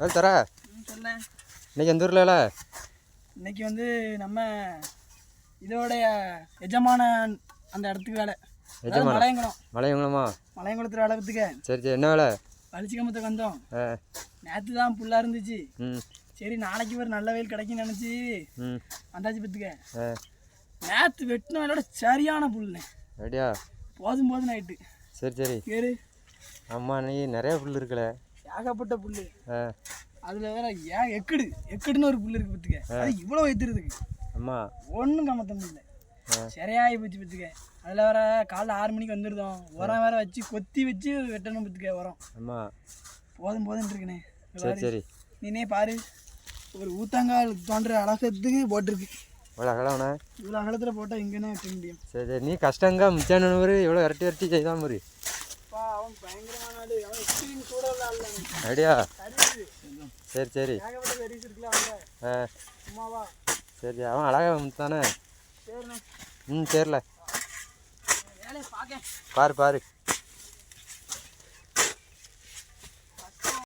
வேலை தர. சொன்னேன் இன்னைக்கு எந்த ஊர்ல இன்னைக்கு வந்து நம்ம இதோடைய எஜமான அந்த இடத்துக்கு வேலை. எஜமானம். மலையங்குளம். மலையங்குளமா? மலையங்குளத்தில் வேலை பார்த்துக்க. சரி சரி. என்ன வேலை? பளிச்சிக்கம்பத்துக்கு வந்தோம் நேற்று தான் புல்லாக இருந்துச்சு. சரி நாளைக்கு ஒரு நல்ல வெயில் கிடைக்கும்னு நினச்சி வந்தாச்சு பார்த்துக்க. ஆ. நேற்று வெட்டின வேலையோட சரியான புல்லுண்ணே. ரெடியா போதும் போதும் நைட்டு. சரி சரி. கேரு அம்மா நீ நிறைய புல் இருக்குல்ல. ஏகப்பட்ட புல் ஆ. அதில் வேற ஏன் எக்குடு. எக்குடுன்னு ஒரு புல் இருக்கு பார்த்துக்க அது இவ்வளோ வைத்திருதுக்கு. அம்மா. ஒன்றும் கமத்த முடியல சரியாகி போச்சு பார்த்துக்க அதில் வேற காலைல ஆறு மணிக்கு வந்துருந்தோம் உரம் வேற வச்சு கொத்தி வச்சு வெட்டணும் பார்த்துக்க உரம். அம்மா. போதும் போதும் இருக்குண்ணே. சரி. சரி. நீனே பாரு. ஒரு ஊத்தங்கால் தோன்ற அழகத்துக்கு போட்டிருக்கு. இவ்வளோ அகலவனே இவ்வளோ அகலத்தில் போட்டால் முடியும். சரி சரி. நீ கஷ்டங்க மிச்சான ஒரு இவ்வளோ விரட்டி விரட்டி செய்தான் மாதிரி அவன் பயங்கரமான ஆளு. அவன் எக்ஸ்பீரியன்ஸ் ரெடியா சரி சரி. ஆ. சரி அவன் அழகா தானே ம் சரில பாரு பாரு.